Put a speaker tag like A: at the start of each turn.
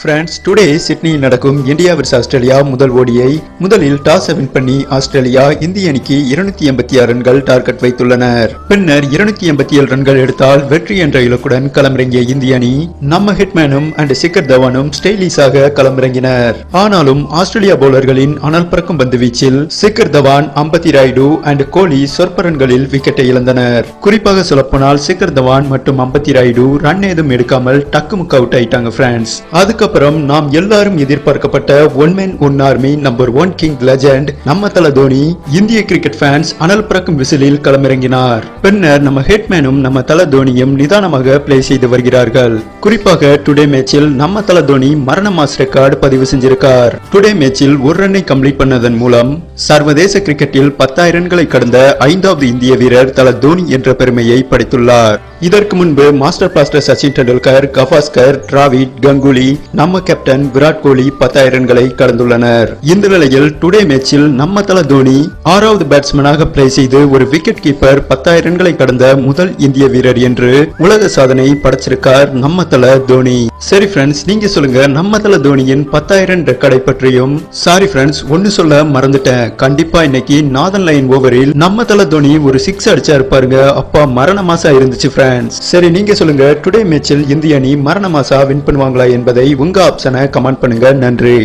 A: Friends today சிட்னியில் நடக்கும் India vs Australia முதல் ஓடியை முதலில் டாஸ் வின் பண்ணி ஆஸ்திரேலியா இந்திய அணிக்கு இருநூத்தி எண்பத்தி ஆறு ரன்கள் டார்கெட் வைத்துள்ளனர். பின்னர் இருநூத்தி எண்பத்தி ஏழு ரன்கள் எடுத்தால் வெற்றி என்ற இலக்குடன் களமிறங்கிய இந்திய அணி நம்ம ஹிட்மேனும் அண்ட் சிக்கர் தவானும் ஸ்டைலிஷாக களமிறங்கினர். ஆனாலும் ஆஸ்திரேலியா பவுலர்களின் அனல் பறக்கும் பந்து வீச்சில் சிக்கர் தவான் அம்பத்தி ராய்டு அண்ட் கோலி சொற்ப ரன்களில் விக்கெட்டை இழந்தனர். குறிப்பாக சொல்லப்போனால் சிக்கர் தவான் மற்றும் அம்பத்தி ராய்டு ரன் ஏதும் எடுக்காமல் டக்குமுக்கு அவுட் ஆயிட்டாங்க பிரான்ஸ் அதுக்கப்புறம் நாம் எல்லாரும் எதிர்பார்க்கப்பட்ட one man one army number one king legend நம்ம தல தோனி இந்திய கிரிக்கெட் ஃபேன்ஸ் அனல் பறக்கும் விசிலில் களமிறங்கினார். பின்னர் நம்ம ஹெட்மேனும் நம்ம தல தோனியும் நிதானமாக பிளே செய்து வருகிறார்கள். குறிப்பாக டுடே மேட்சில் நம்ம தல தோனி மரண மாஸ் ரெக்கார்டு பதிவு செஞ்சிருக்கார். டுடே மேட்சில் ஒரு ரன்னை கம்ப்ளீட் பண்ணதன் மூலம் சர்வதேச கிரிக்கெட்டில் பத்தாயிரங்களை கடந்த ஐந்தாவது இந்திய வீரர் தல தோனி என்ற பெருமையை படைத்துள்ளார். இதற்கு முன்பு மாஸ்டர் பிளாஸ்டர் சச்சின் டெண்டுல்கர் கவாஸ்கர் டிராவிட் கங்குலி நம்ம கேப்டன் விராட் கோலி பத்தாயிரம் ரன்களை கடந்துள்ளனர். இந்த நிலையில் டுடே மேட்சில் நம்ம தல தோனி ஆறாவது பேட்ஸ்மேனாக பிளே செய்து ஒரு விக்கெட் கீப்பர் பத்தாயிரம் ரன்களை கடந்த முதல் இந்திய வீரர் என்று உலக சாதனை படைச்சிருக்கார் நம்ம தல தோனி. சரி ஃப்ரெண்ட்ஸ் நீங்க சொல்லுங்க நம்ம தல தோனியின் பத்தாயிரம் ரெக்கார்டை பற்றியும். சாரி ஃப்ரெண்ட்ஸ் ஒன்னு சொல்ல மறந்துட்டேன். கண்டிப்பா இன்னைக்கு நாதன் லைன் ஓவரில் நம்ம தல தோனி ஒரு சிக்ஸ் அடிச்சா இருப்பாருங்க. அப்பா மரண மாசா இருந்துச்சு ஃப்ரெண்ட்ஸ் சரி நீங்க சொல்லுங்க. டுடே மேட்சில் இந்திய அணி மரண மாசா வின் பண்ணுவாங்களா என்பதை உங்க ஆப்ஷனை கமெண்ட் பண்ணுங்க. நன்றி.